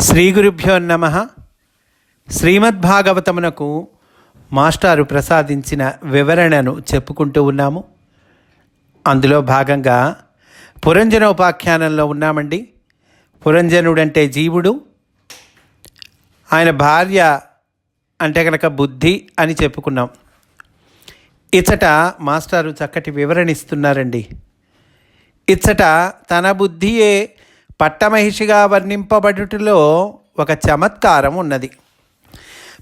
శ్రీ గురుభ్యో నమ. శ్రీమద్భాగవతమునకు మాస్టారు ప్రసాదించిన వివరణను చెప్పుకుంటూ ఉన్నాము. అందులో భాగంగా పురంజన ఉపాఖ్యానంలో ఉన్నామండి. పురంజనుడంటే జీవుడు. ఆయన భార్య అంటే కనుక బుద్ధి అని చెప్పుకున్నాం. ఇచ్చట మాస్టారు చక్కటి వివరణ ఇస్తున్నారండి. ఇచ్చట తన బుద్ధియే పట్టమహిషిగా వర్ణింపబడుటలో ఒక చమత్కారం ఉన్నది.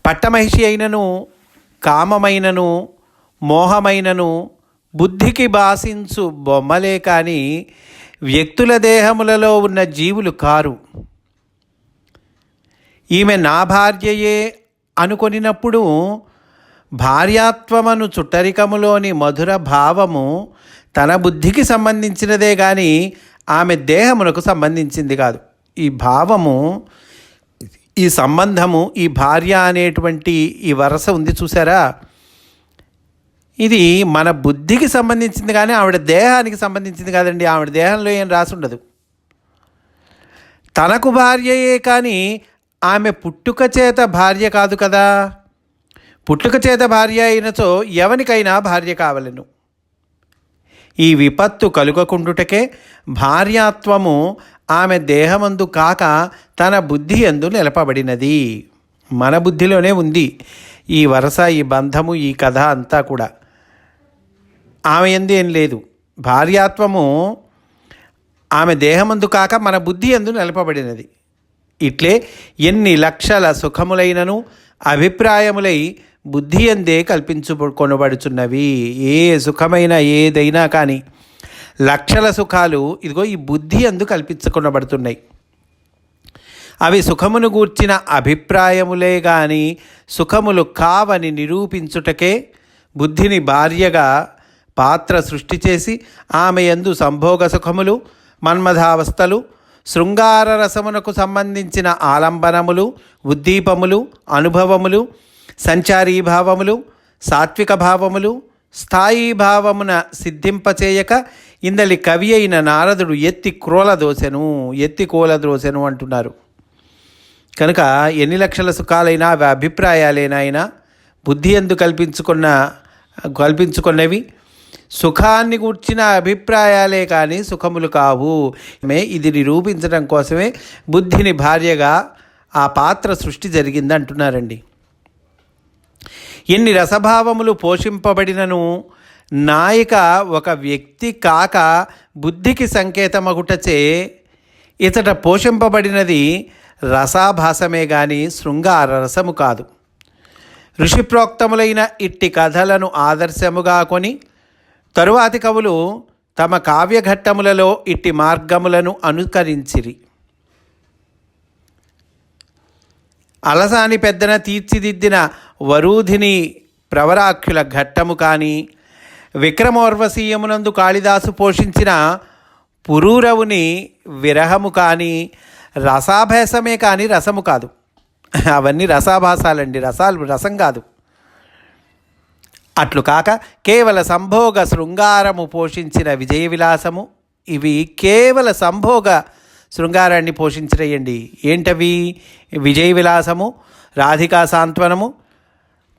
పట్టమహిషి అయినను కామమైనను మోహమైనను బుద్ధికి భాషించు బొమ్మలే కానీ వ్యక్తుల దేహములలో ఉన్న జీవులు కారు. ఈమె నా భార్యయే అనుకొనినప్పుడు భార్యాత్వమను చుట్టరికములోని మధుర భావము తన బుద్ధికి సంబంధించినదే కానీ ఆమె దేహమునకు సంబంధించింది కాదు. ఈ భావము ఈ సంబంధము ఈ భార్య అనేటువంటి ఈ వరస ఉంది చూసారా? ఇది మన బుద్ధికి సంబంధించింది కానీ ఆవిడ దేహానికి సంబంధించింది కాదండి. ఆవిడ దేహంలో ఏం రాసి ఉండదు. తనకు భార్యయే కానీ ఆమె పుట్టుక చేత భార్య కాదు కదా. పుట్టుక చేత భార్య అయినచో ఎవనికైనా భార్య కావలను. ఈ విపత్తు కలుగకుండుటకే భార్యాత్వము ఆమె దేహమందు కాక తన బుద్ధి ఎందు నిలపబడినది. మన బుద్ధిలోనే ఉంది ఈ వరస ఈ బంధము ఈ కథ అంతా కూడా. ఆమె ఎందు ఏం లేదు. భార్యాత్వము ఆమె దేహమందు కాక మన బుద్ధి ఎందు నిలపబడినది. ఇట్లే ఎన్ని లక్షల సుఖములైనను అభిప్రాయములై బుద్ధి ఎందే కల్పించుకొనబడుచున్నవి. ఏ సుఖమైన ఏదైనా కానీ లక్షల సుఖాలు ఇదిగో ఈ బుద్ధి అందు కల్పించుకునబడుతున్నాయి అవి సుఖమును గూర్చిన అభిప్రాయములే గాని సుఖములు కావని నిరూపించుటకే బుద్ధిని భార్యగా పాత్ర సృష్టి చేసి ఆమె యందు సంభోగ సుఖములు మన్మథావస్థలు శృంగార రసమునకు సంబంధించిన ఆలంబనములు ఉద్దీపములు అనుభవములు సంచారీ భావములు సాత్విక భావములు స్థాయి భావమున సిద్ధింపచేయక ఇందలి కవి అయిన నారదుడు ఎత్తి క్రోల దోశను ఎత్తి కోల దోశను అంటున్నారు. కనుక ఎన్ని లక్షల సుఖాలైనా అవి అభిప్రాయాలేనాయినా బుద్ధి ఎందు కల్పించుకున్న కల్పించుకున్నవి సుఖాన్ని కూర్చిన అభిప్రాయాలే కానీ సుఖములు కావు. మే ఇది నిరూపించడం కోసమే బుద్ధిని భార్యగా ఆ పాత్ర సృష్టి జరిగింది అంటున్నారండి ఎన్ని రసభావములు పోషింపబడినను నాయిక ఒక వ్యక్తి కాక బుద్ధికి సంకేతమగుటచే ఇతట పోషింపబడినది రసాభాసమే గాని శృంగార రసము కాదు ఋషిప్రోక్తములైన ఇట్టి కథలను ఆదర్శముగా కొని తరువాతి కవులు తమ కావ్యఘట్టములలో ఇట్టి మార్గములను అనుకరించిరి. అలసాని పెద్దన తీర్చిదిద్దిన వరూధిని ప్రవరాఖ్యుల ఘట్టము కానీ విక్రమోర్వశీయమునందు కాళిదాసు పోషించిన పురూరవుని విరహము కానీ రసాభాసమే కానీ రసము కాదు. అవన్నీ రసాభాసాలండి రసాలు రసం కాదు. అట్లు కాక కేవల సంభోగ శృంగారము పోషించిన విజయ విలాసము ఇవి కేవల సంభోగ శృంగారాన్ని పోషించినయండి. ఏంటవి? విజయ విలాసము రాధికా సాంత్వనము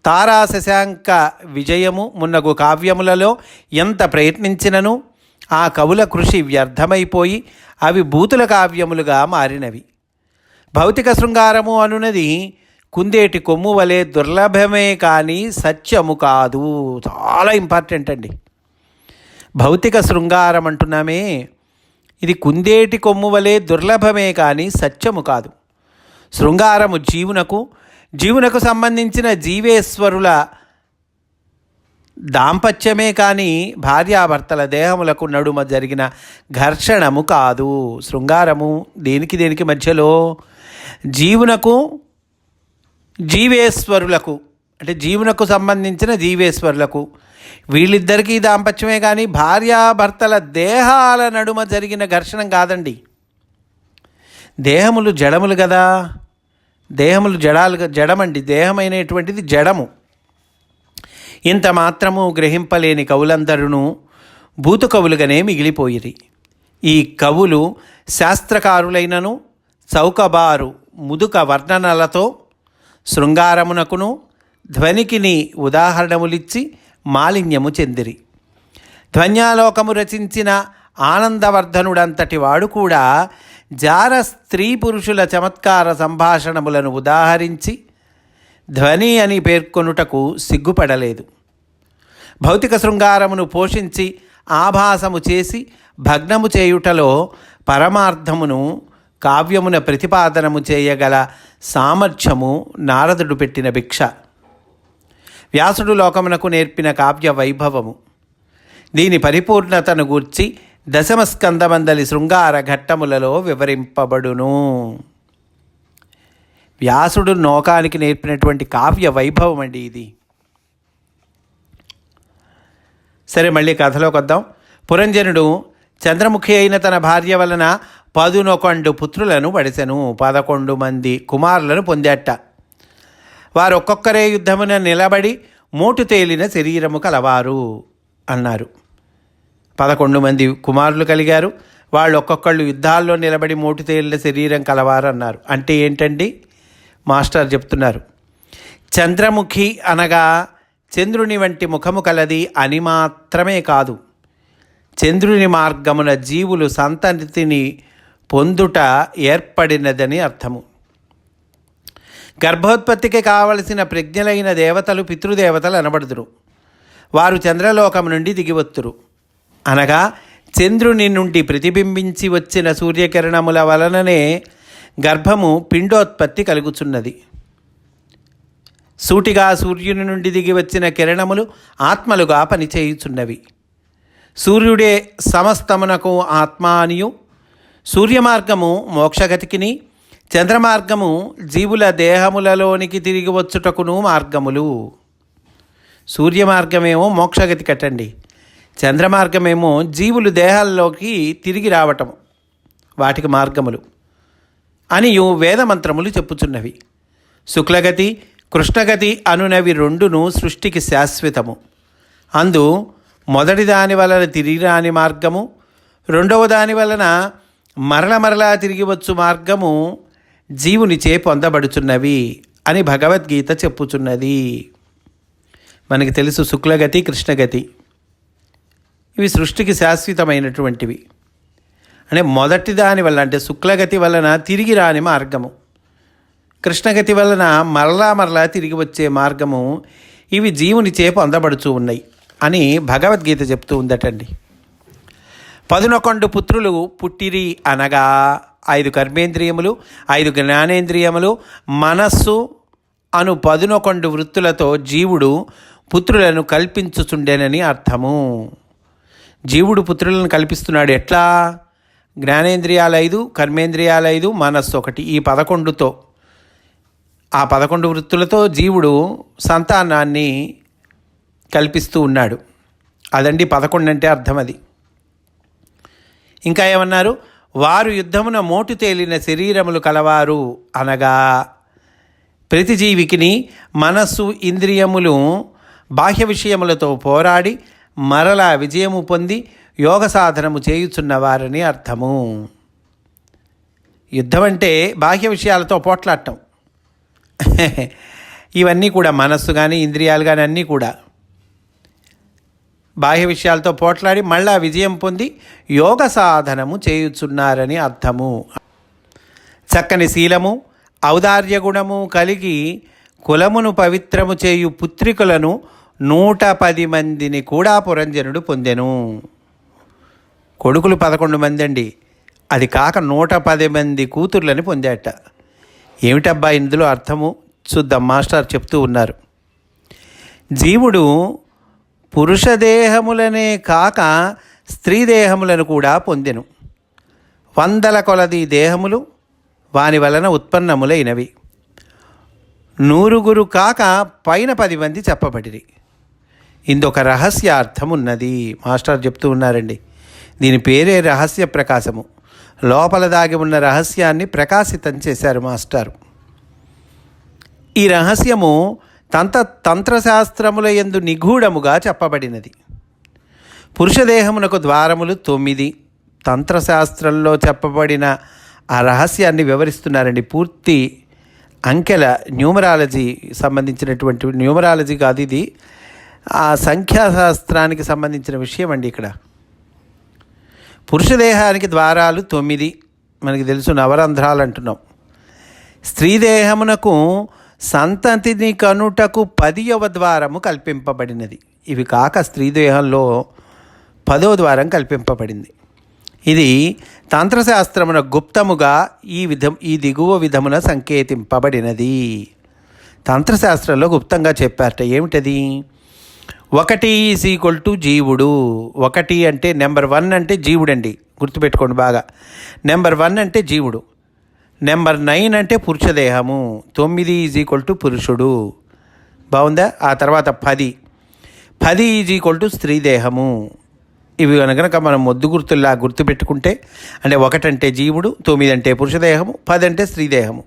తారా శశాంక విజయము మున్నగు కావ్యములలో ఎంత ప్రయత్నించినను ఆ కవుల కృషి వ్యర్థమైపోయి అవి భూతుల కావ్యములుగా మారినవి. భౌతిక శృంగారము అనున్నది కుందేటి కొమ్ము వలె దుర్లభమే కానీ సత్యము కాదు. చాలా ఇంపార్టెంట్ అండి. భౌతిక శృంగారం అంటున్నామే. ఇది కుందేటి కొమ్ము వలె దుర్లభమే కానీ సత్యము కాదు. శృంగారము జీవునకు జీవునకు సంబంధించిన జీవేశ్వరుల దాంపత్యమే కానీ భార్యాభర్తల దేహములకు నడుమ జరిగిన ఘర్షణము కాదు. శృంగారము దేనికి దేనికి మధ్యలో? జీవునకు జీవేశ్వరులకు అంటే జీవునకు సంబంధించిన జీవేశ్వరులకు వీళ్ళిద్దరికీ దాంపత్యమే కానీ భార్యాభర్తల దేహాల నడుమ జరిగిన ఘర్షణ కాదండి. దేహములు జడములు కదా. దేహములు జడాలు జడమండి. దేహమైనటువంటిది జడము. ఇంత మాత్రము గ్రహింపలేని కవులందరూ భూత కవులుగానే మిగిలిపోయిరి. ఈ కవులు శాస్త్రకారులైనను చౌకబారు ముదుక వర్ణనలతో శృంగారమునకును ధ్వనికిని ఉదాహరణములిచ్చి మాలిన్యము చెందిరి. ధ్వన్యాలోకము రచించిన ఆనందవర్ధనుడంతటి వాడు కూడా జార స్త్రీ పురుషుల చమత్కార సంభాషణములను ఉదాహరించి ధ్వని అని పేర్కొనుటకు సిగ్గుపడలేదు. భౌతిక శృంగారమును పోషించి ఆభాసము చేసి భగ్నము చేయుటలో పరమార్థమును కావ్యమున ప్రతిపాదనము చేయగల సామర్థ్యము నారదుడు పెట్టిన భిక్ష. వ్యాసుడు లోకమునకు నేర్పిన కావ్య వైభవము. దీని పరిపూర్ణతను గూర్చి దశమస్కందమందలి శృంగార ఘట్టములలో వివరింపబడును. వ్యాసుడు నోకానికి నేర్పినటువంటి కావ్య వైభవం అండి ఇది. సరే మళ్ళీ కథలోకి వద్దాం. పురంజనుడు చంద్రముఖి అయిన తన భార్య వలన పదునొకొండు పుత్రులను పడిసెను పదకొండు మంది కుమారులను పొందేట. వారు ఒక్కొక్కరే యుద్ధమున నిలబడి మోటు తేలిన శరీరము కలవారు అన్నారు. పదకొండు మంది కుమారులు కలిగారు. వాళ్ళు ఒక్కొక్కళ్ళు యుద్ధాల్లో నిలబడి మోటు తేలిన శరీరం కలవారన్నారు. అంటే ఏంటండి? మాస్టర్ చెప్తున్నారు. చంద్రముఖి అనగా చంద్రుని వంటి ముఖము కలది అని మాత్రమే కాదు. చంద్రుని మార్గమున జీవులు సంతతిని పొందుట ఏర్పడినదని అర్థము. గర్భోత్పత్తికి కావలసిన ప్రజ్ఞలైన దేవతలు పితృదేవతలు అనబడుదురు. వారు చంద్రలోకం నుండి దిగివత్తురు అనగా చంద్రుని నుండి ప్రతిబింబించి వచ్చిన సూర్యకిరణముల వలననే గర్భము పిండోత్పత్తి కలుగుచున్నది. సూటిగా సూర్యుని నుండి దిగి వచ్చిన కిరణములు ఆత్మలుగా పనిచేయుచున్నవి. సూర్యుడే సమస్తమునకు ఆత్మ అనియు సూర్యమార్గము మోక్షగతికిని. చంద్రమార్గము జీవుల దేహములలోనికి తిరిగి వచ్చుటకును మార్గములు. సూర్యమార్గమేమో మోక్షగతి కట్టండి. చంద్రమార్గమేమో జీవులు దేహాల్లోకి తిరిగి రావటం. వాటికి మార్గములు. అనియు వేదమంత్రములు చెప్పుచున్నవి. శుక్లగతి కృష్ణగతి అనునవి రెండును సృష్టికి శాశ్వతము. అందు మొదటి దాని వలన తిరిగి రాని మార్గము రెండవ దాని వలన మరల మరలా తిరిగి వచ్చు మార్గము జీవునిచే పొందబడుచున్నవి అని భగవద్గీత చెప్పుచున్నది. మనకి తెలుసు శుక్లగతి కృష్ణగతి. ఇవి సృష్టికి శాశ్వతమైనటువంటివి. అంటే మొదటి దాని వల్ల అంటే శుక్లగతి వలన తిరిగి రాని మార్గము. కృష్ణగతి వలన మరలా మరలా తిరిగి వచ్చే మార్గము ఇవి జీవునిచే పొందబడుచు ఉన్నాయి అని భగవద్గీత చెప్తూ ఉందటండి. పదునొకొండు పుత్రులు పుట్టిరి అనగా ఐదు కర్మేంద్రియములు ఐదు జ్ఞానేంద్రియములు మనస్సు అను పదునొకొండు వృత్తులతో జీవుడు పుత్రులను కల్పించుచుండెనని అర్థము. జీవుడు పుత్రులను కల్పిస్తున్నాడు. ఎట్లా? జ్ఞానేంద్రియాలు ఐదు కర్మేంద్రియాలు ఐదు మనస్సు ఒకటి. ఈ పదకొండుతో. ఆ పదకొండు వృత్తులతో జీవుడు సంతానాన్ని కల్పిస్తూ ఉన్నాడు. అదండి పదకొండు అంటే అర్థం అది. ఇంకా ఏమన్నారు? వారు యుద్ధమున మోటు తేలిన శరీరములు కలవారు అనగా ప్రతి జీవికిని మనస్సు ఇంద్రియములు బాహ్య విషయములతో పోరాడి మరలా విజయము పొంది యోగ సాధనము చేయుచున్నవారని అర్థము. యుద్ధం అంటే బాహ్య విషయాలతో పోట్లాడటం. ఇవన్నీ కూడా మనస్సు కానీ ఇంద్రియాలు కానీ అన్నీ కూడా. బాహ్య విషయాలతో పోట్లాడి మళ్ళా విజయం పొంది యోగ సాధనము చేయుచున్నారని అర్థము. చక్కని శీలము ఔదార్య గుణము కలిగి కులమును పవిత్రము చేయు పుత్రికలను నూట పది మందిని కూడా పురంజనుడు పొందెను. కొడుకులు పదకొండు మంది అండి అది కాక నూట పది మంది కూతుర్లని పొందాట ఏమిటబ్బా ఇందులో అర్థము? చూద్దాం మాస్టర్ చెప్తూ ఉన్నారు. జీవుడు పురుష దేహములనే కాక స్త్రీ దేహములను కూడా పొందెను. వందల కొలది దేహములు వాని వలన ఉత్పన్నములైనవి. నూరుగురు కాక పైన పది మంది చెప్పబడిరి. ఇందొక రహస్య అర్థం ఉన్నది మాస్టర్ చెప్తూ ఉన్నారండి. దీని పేరే రహస్య ప్రకాశము. లోపల దాగి ఉన్న రహస్యాన్ని ప్రకాశితం చేశారు మాస్టారు. ఈ రహస్యము తంత తంత్రశాస్త్రముల ఎందు నిగూఢముగా చెప్పబడినది. పురుషదేహమునకు ద్వారములు తొమ్మిది. తంత్రశాస్త్రంలో చెప్పబడిన ఆ రహస్యాన్ని వివరిస్తున్నారండి. పూర్తి అంకెల న్యూమరాలజీ సంబంధించినటువంటి న్యూమరాలజీ కాదు ఇది. ఆ సంఖ్యాశాస్త్రానికి సంబంధించిన విషయం అండి ఇక్కడ. పురుష దేహానికి ద్వారాలు తొమ్మిది మనకి తెలుసు నవరంధ్రాలు అంటున్నాం. స్త్రీ దేహమునకు సంతతిని కనుటకు పదియవ ద్వారము కల్పింపబడినది. ఇవి కాక స్త్రీ దేహంలో పదో ద్వారం కల్పింపబడింది. ఇది తంత్రశాస్త్రమున గుప్తముగా ఈ విధం ఈ దిగువ విధమున సంకేతింపబడినది. తంత్రశాస్త్రంలో గుప్తంగా చెప్పారట ఏమిటది? ఒకటి ఈజ్ ఈక్వల్ టు జీవుడు. ఒకటి అంటే నెంబర్ వన్ అంటే జీవుడండి. గుర్తుపెట్టుకోండి బాగా. నెంబర్ వన్ అంటే జీవుడు. నెంబర్ నైన్ అంటే పురుష దేహము తొమ్మిది ఈజ్ ఈక్వల్ టు పురుషుడు. బాగుందా? ఆ తర్వాత పది. పది ఈజ్ ఈక్వల్ టు స్త్రీదేహము. ఇవి కనుక మనం మొద్దు గుర్తుల్లా గుర్తుపెట్టుకుంటే అంటే ఒకటంటే జీవుడు తొమ్మిది అంటే పురుష దేహము పది అంటే స్త్రీదేహము.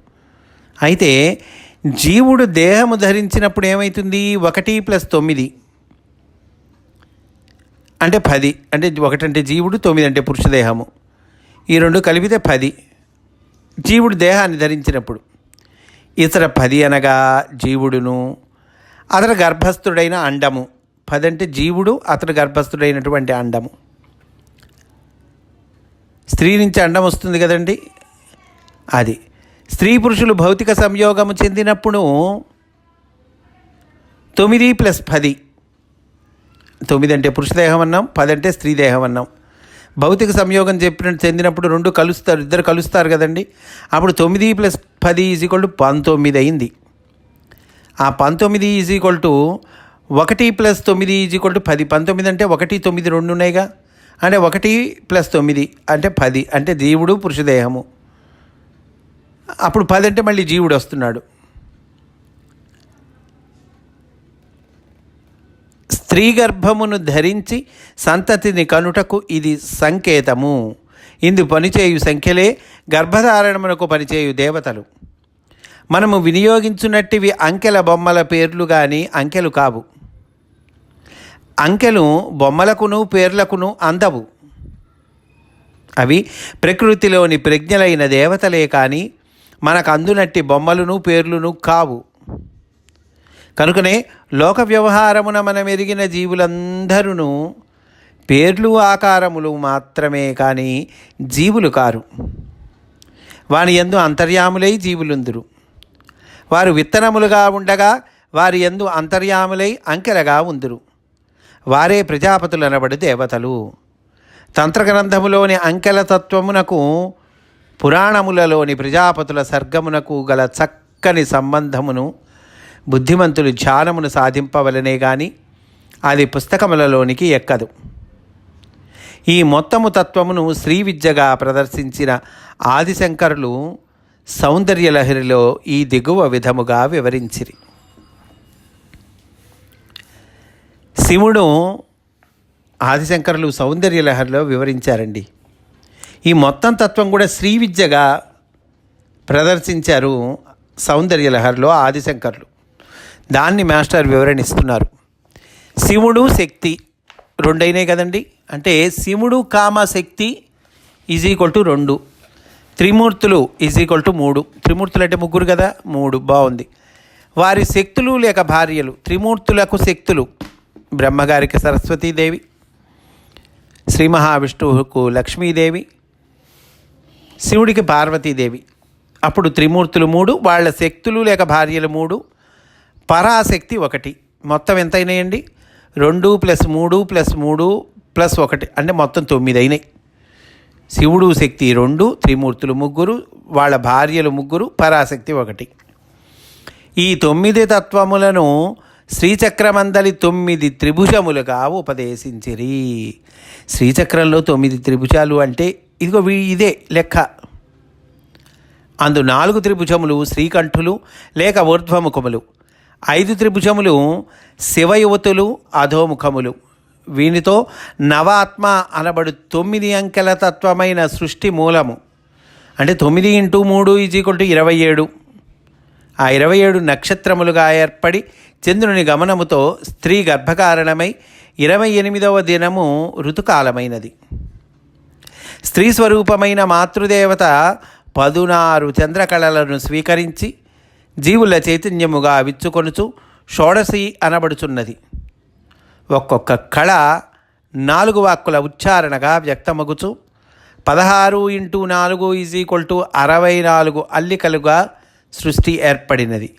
అయితే జీవుడు దేహము ధరించినప్పుడు ఏమవుతుంది ఒకటి ప్లస్ తొమ్మిది. అంటే పది. అంటే ఒకటంటే జీవుడు తొమ్మిది అంటే పురుష దేహము ఈ రెండు కలిపితే పది. జీవుడు దేహాన్ని ధరించినప్పుడు ఇతర పది అనగా జీవుడును అతడు గర్భస్థుడైన అండము. పది అంటే జీవుడు అతడు గర్భస్థుడైనటువంటి అండము. స్త్రీ నుంచి అండం వస్తుంది కదండి? అది. స్త్రీ పురుషులు భౌతిక సంయోగము చెందినప్పుడు తొమ్మిది ప్లస్ పది. తొమ్మిది అంటే పురుషదేహం అన్నాం పది అంటే స్త్రీదేహం అన్నాం భౌతిక సంయోగం చెప్పినట్టు చెందినప్పుడు రెండు కలుస్తారు ఇద్దరు కలుస్తారు కదండి. అప్పుడు తొమ్మిది ప్లస్ పది ఈజ్ ఈక్వల్ టు పంతొమ్మిది అయింది. ఆ పంతొమ్మిది ఈజ్ ఈక్వల్ టు ఒకటి ప్లస్ తొమ్మిది ఈజ్ ఈక్వల్ టు పది. పంతొమ్మిది అంటే ఒకటి తొమ్మిది రెండు ఉన్నాయిగా? అంటే ఒకటి ప్లస్ తొమ్మిది అంటే పది. అంటే జీవుడు పురుషదేహము. అప్పుడు పది అంటే మళ్ళీ జీవుడు వస్తున్నాడు. స్త్రీ గర్భమును ధరించి సంతతిని కనుటకు ఇది సంకేతము. ఇందు పనిచేయు సంఖ్యలే గర్భధారణమునకు పనిచేయు దేవతలు. మనము వినియోగించున్నట్టివి అంకెల బొమ్మల పేర్లు కానీ అంకెలు కావు. అంకెలు బొమ్మలకును పేర్లకును అందవు. అవి ప్రకృతిలోని ప్రజ్ఞలైన దేవతలే కానీ మనకు అందునట్టి బొమ్మలను పేర్లును కావు. కనుకనే లోక వ్యవహారమున మనం ఎరిగిన జీవులందరూ పేర్లు ఆకారములు మాత్రమే కానీ జీవులు కారు. వాని ఎందు అంతర్యాములై జీవులుందురు. వారు విత్తనములుగా ఉండగా వారి ఎందు అంతర్యాములై అంకెలగా ఉందురు. వారే ప్రజాపతులనబడి దేవతలు. తంత్రగ్రంథములోని అంకెల తత్వమునకు పురాణములలోని ప్రజాపతుల సర్గమునకు గల చక్కని సంబంధమును బుద్ధిమంతులు ధ్యానమును సాధింపవలనే గాని అది పుస్తకములలోనికి ఎక్కదు. ఈ మొత్తము తత్వమును శ్రీ విద్యగా ప్రదర్శించిన ఆదిశంకరులు సౌందర్యలహరిలో ఈ దిగువ విధముగా వివరించిరి. శివుడు ఆదిశంకరులు సౌందర్యలహరిలో వివరించారండి. ఈ మొత్తం తత్వం కూడా శ్రీ విద్యగా ప్రదర్శించారు సౌందర్యలహరిలో ఆదిశంకరులు. దాన్ని మాస్టర్ వివరణిస్తున్నారు శివుడు శక్తి రెండైనాయి కదండి. అంటే శివుడు కామ శక్తి ఈజ్ ఈక్వల్ టు రెండు. త్రిమూర్తులు ఈజ్ ఈక్వల్ టు మూడు. త్రిమూర్తులు అంటే ముగ్గురు కదా? మూడు. బాగుంది. వారి శక్తులు లేక భార్యలు. త్రిమూర్తులకు శక్తులు. బ్రహ్మగారికి సరస్వతీదేవి. శ్రీ మహావిష్ణువుకు లక్ష్మీదేవి. శివుడికి పార్వతీదేవి. అప్పుడు త్రిమూర్తులు మూడు వాళ్ళ శక్తులు లేక భార్యలు మూడు. పరాశక్తి ఒకటి. మొత్తం ఎంత అయినాయండి రెండు ప్లస్ మూడు ప్లస్ మూడు ప్లస్ ఒకటి. అంటే మొత్తం తొమ్మిది అయినాయి శివుడు శక్తి రెండు త్రిమూర్తులు ముగ్గురు వాళ్ళ భార్యలు ముగ్గురు పరాశక్తి ఒకటి. ఈ తొమ్మిది తత్వములను శ్రీచక్రమందలి తొమ్మిది త్రిభుజములుగా ఉపదేశించిరి. శ్రీచక్రంలో తొమ్మిది త్రిభుజాలు అంటే ఇదిగో వీ- ఇదే లెక్క. అందు నాలుగు త్రిభుజములు శ్రీకంఠులు లేక ఊర్ధ్వముఖములు. ఐదు త్రిభుజములు శివయువతులు అధోముఖములు. వీనితో నవాత్మ అనబడు తొమ్మిది అంకెల తత్వమైన సృష్టి మూలము. అంటే తొమ్మిది ఇంటూ మూడు ఈజీకొల్ టు ఇరవై ఏడు. ఆ ఇరవై ఏడు నక్షత్రములుగా ఏర్పడి చంద్రుని గమనముతో స్త్రీ గర్భకారణమై ఇరవై ఎనిమిదవ దినము ఋతుకాలమైనది. స్త్రీ స్వరూపమైన మాతృదేవత పదునారు చంద్రకళలను స్వీకరించి జీవుల చైతన్యముగా విచ్చుకొనుచు షోడశి అనబడుచున్నది. ఒక్కొక్క కళ నాలుగు వాక్కుల ఉచ్చారణగా వ్యక్తమగుచు. పదహారు ఇంటూ నాలుగు ఈజ్ ఈక్వల్ టు అరవై నాలుగు అల్లికలుగా సృష్టి ఏర్పడినది.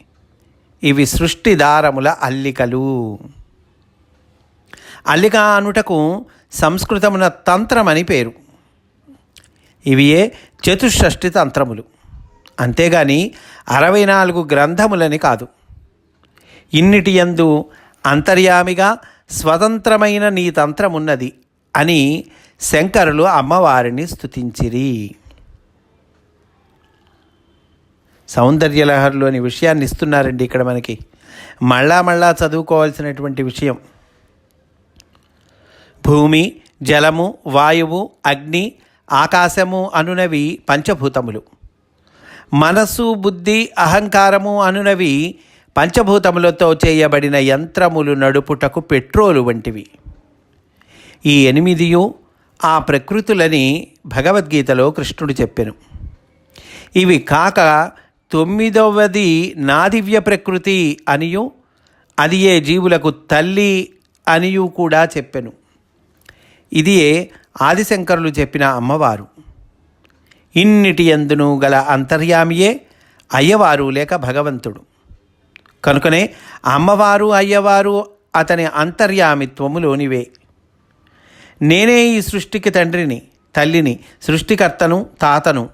ఇవి సృష్టి దారముల అల్లికలు. అల్లిక అనుటకు సంస్కృతమున తంత్రమని పేరు. ఇవియే చతుషష్ఠి తంత్రములు. అంతేగాని అరవై నాలుగు గ్రంథములని కాదు. ఇన్నిటి యందు అంతర్యామిగా స్వతంత్రమైన నీ తంత్రమున్నది అని శంకరులు అమ్మవారిని స్తుతించిరి. సౌందర్యలహరిలోని విషయాన్ని ఇస్తున్నారండి ఇక్కడ మనకి. మళ్ళా మళ్ళా చదువుకోవాల్సినటువంటి విషయం. భూమి జలము వాయువు అగ్ని ఆకాశము అనునవి పంచభూతములు. మనస్సు బుద్ధి అహంకారము అనునవి పంచభూతములతో చేయబడిన యంత్రములు నడుపుటకు పెట్రోలు వంటివి. ఈ ఎనిమిదియు ఆ ప్రకృతులని భగవద్గీతలో కృష్ణుడు చెప్పెను. ఇవి కాక తొమ్మిదవది నాదివ్య ప్రకృతి అనియు అది ఏ జీవులకు తల్లి అనియు కూడా చెప్పెను. ఇదియే ఆదిశంకరులు చెప్పిన అమ్మవారు. ఇన్నిటి ఎందును గల అంతర్యామియే అయ్యవారు లేక భగవంతుడు. కనుకనే అమ్మవారు అయ్యవారు అతని అంతర్యామిత్వములోనివే. నేనే ఈ సృష్టికి తండ్రిని తల్లిని సృష్టికర్తను తాతను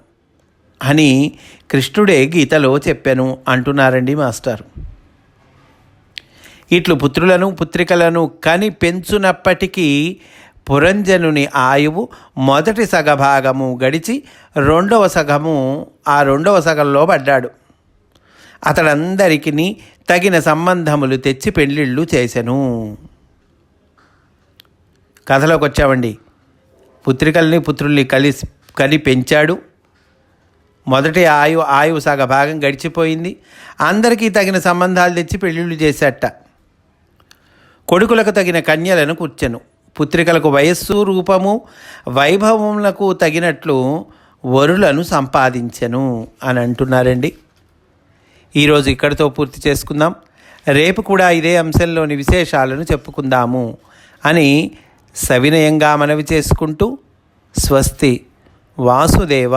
అని కృష్ణుడే గీతలో చెప్పాను అంటున్నారండి మాస్టర్. ఇట్లు పుత్రులను పుత్రికలను కని పెంచునప్పటికీ పురంజనుని ఆయువు మొదటి సగభాగము గడిచి రెండవ సగము ఆ రెండవ సగంలో పడ్డాడు. అతడందరికీ తగిన సంబంధములు తెచ్చి పెళ్ళిళ్ళు చేశను కథలోకి వచ్చామండి పుత్రికల్ని పుత్రుల్ని కలిసి కని పెంచాడు. మొదటి ఆయు ఆయువు సగ భాగం గడిచిపోయింది. అందరికీ తగిన సంబంధాలు తెచ్చి పెళ్ళిళ్ళు చేశాట కొడుకులకు తగిన కన్యలను కూర్చెను. పుత్రికలకు వయస్సు రూపము వైభవములకు తగినట్లు వరులను సంపాదించెను అని అంటున్నారండి. ఈరోజు ఇక్కడితో పూర్తి చేసుకుందాం. రేపు కూడా ఇదే అంశంలోని విశేషాలను చెప్పుకుందాము అని సవినయంగా మనవి చేసుకుంటూ స్వస్తి వాసుదేవ.